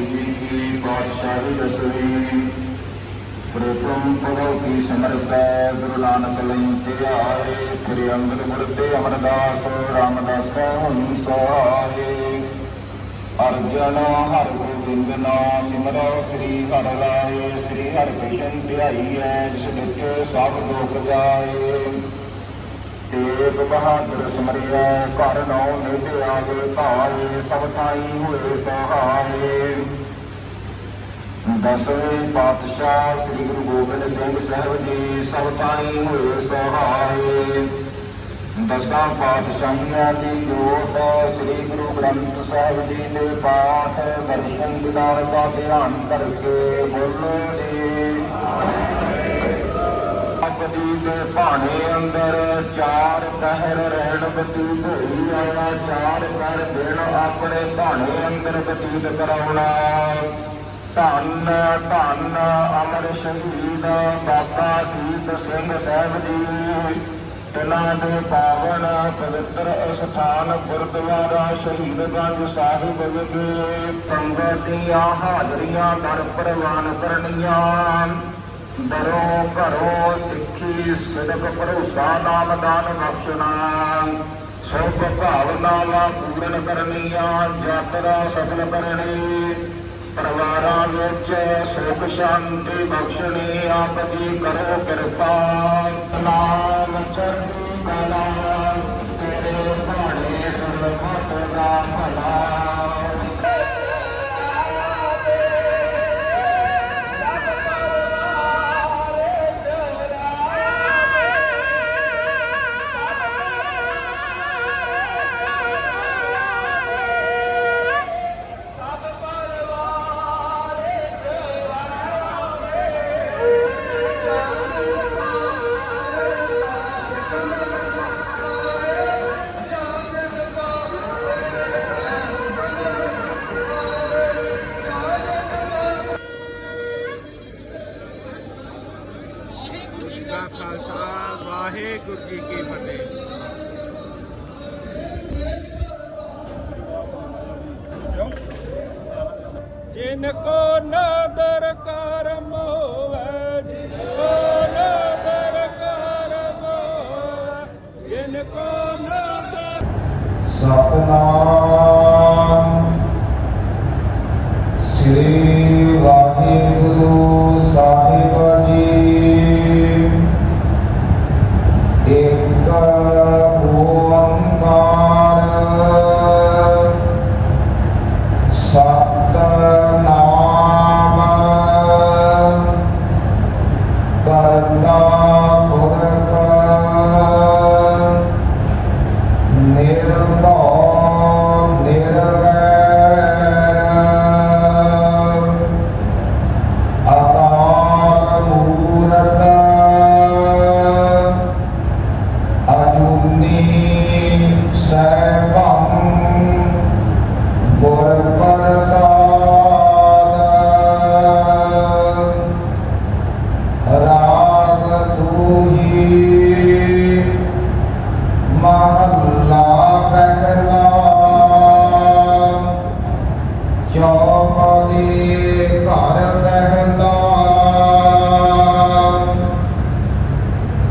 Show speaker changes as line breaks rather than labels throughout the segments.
ਜੀ की बादशाही दसवीं प्रथम प्रभु की समर्थ गुरु नानक लई त्याए फिर अंगद मुरते अमरदास रामदास हम सहाय अर्जन हर गोविंद ना सिमर श्री हर राय श्री हर कृष्ण प्याई है जिस विच सब लोक जाए ਤੇਗ ਬਹਾਦਰ ਸਿਮਰਿਆ ਘਰ ਨੌ ਨਿਧ ਆਵੇ ਭਾਏ ਸਭ ਥਾਈ ਹੋਏ ਸਹਾਏ ਦਸਵੇਂ ਪਾਤਸ਼ਾਹ ਸ੍ਰੀ ਗੁਰੂ ਗੋਬਿੰਦ ਸਿੰਘ ਸਾਹਿਬ ਜੀ ਸਭ ਥਾਈ ਹੋਏ ਸਹਾਏ ਦਸਾਂ ਪਾਤਸ਼ਾਹੀਆਂ ਦੀ ਜੋਤ ਸ੍ਰੀ ਗੁਰੂ ਗ੍ਰੰਥ ਸਾਹਿਬ ਜੀ ਦੇ ਪਾਠ, ਦਰਸ਼ਨ ਦਿਦਾਰ ਦਾ ਧਿਆਨ ਕਰਕੇ ਬੋਲੋ ਜੀ। ਆਪਦੀ ਦੇ ਭਾਣੇ ਅੰਦਰ ਚਾਰ ਪਹਿਰ ਰਹਿਣ ਬਤੀਤ ਹੋਈ ਆਇਆ ਚਾਰ ਪਹਿਰ ਦਿਨ ਆਪਣੇ ਭਾਣੇ ਅੰਦਰ ਬਤੀਤ ਕਰਾਉਣਾ। ਧੰਨ ਧੰਨ ਅਮਰ ਸ਼ਹੀਦ ਬਾਬਾ ਦੀਪ ਸਿੰਘ ਸਾਹਿਬ ਜੀ। ਤਿਨਾਂ ਦੇ ਪਾਵਨ ਪਵਿੱਤਰ ਅਸਥਾਨ ਗੁਰਦੁਆਰਾ ਸ਼ਹੀਦਗੰਜ ਸਾਹਿਬ ਵਿਖੇ। ਸੰਗਤ ਦੀਆਂ ਹਾਜ਼ਰੀਆਂ ਦਰ ਪ੍ਰਵਾਨ ਕਰਨੀਆਂ। ਦਰੋਂ ਘਰੋਂ ਸਿੱਖੀ, ਸਿਦਕ ਭਰੋਸਾ, ਨਾਮ ਦਾਨ ਬਖਸ਼ਣਾ। ਸੁਖ ਭਾਵਨਾਵਾਂ ਪੂਰਨ ਕਰਨੀਆਂ, ਯਾਤਰਾ ਸਫਲ ਕਰਨੀ। ਪਰਿਵਾਰਾਂ ਵਿੱਚ ਸੁਖ ਸ਼ਾਂਤੀ ਬਖਸ਼ਣੀ, ਆਪ ਜੀ ਕਰੋ ਕਿਰਪਾ। ਨਾਮ ਚੜ੍ਹਦੀ ਕਲਾ, ਤੇਰੇ ਭਾਣੇ ਸਰਬਤ ਦਾ ਭਲਾ।
ਵਾਹਿਗੁਰੂ ਜੀ ਕੀ ਫਤਿਹ।
ਜਿਨ ਕੋ ਨਦਰ ਕਰਮ ਹੋਵੇ ਜਿਨ ਕੋ ਨਦਰ ਕਰਮ ਹੋਵੇ ਜਿਨ ਕੋ ਨਦਰ
ਸਤਨਾਮ। ਸ੍ਰੀ ਵਾਹਿਗੁਰੂ।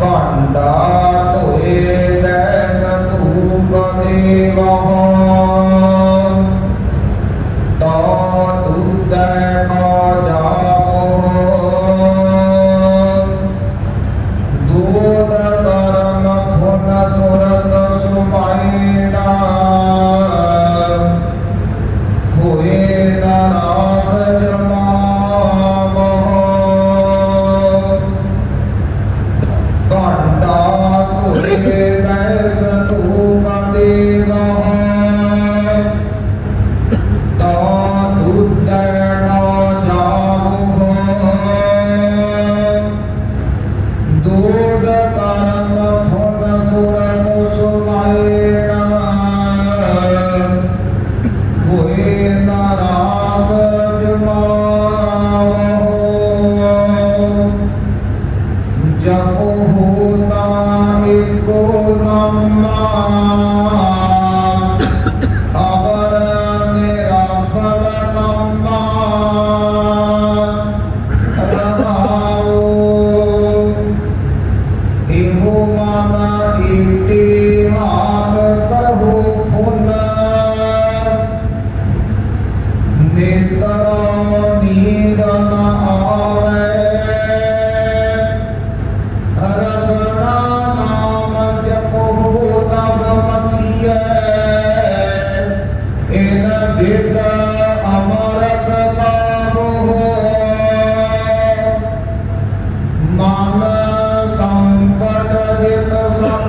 ਭਾਂਡਾ ਧੋਏ ਬੈ ਸਤੂ ਕਦੇ ਵਾਹ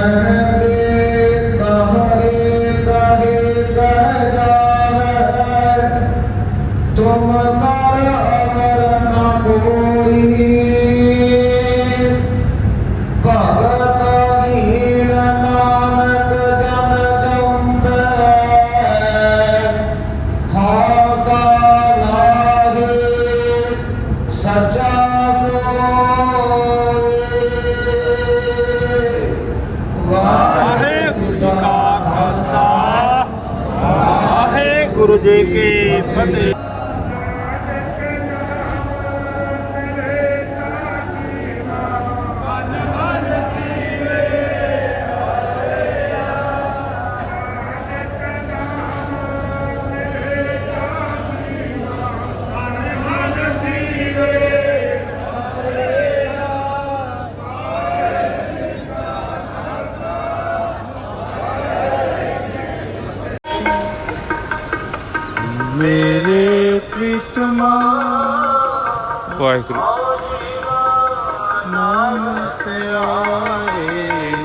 إله
ਵਾਹਿਗੁਰੂ ਜੀ ਕੀ ਫਤਿਹ। ਵਾਹਿਗੁਰੂ। ਨਾਮ ਸਿਆਰੇ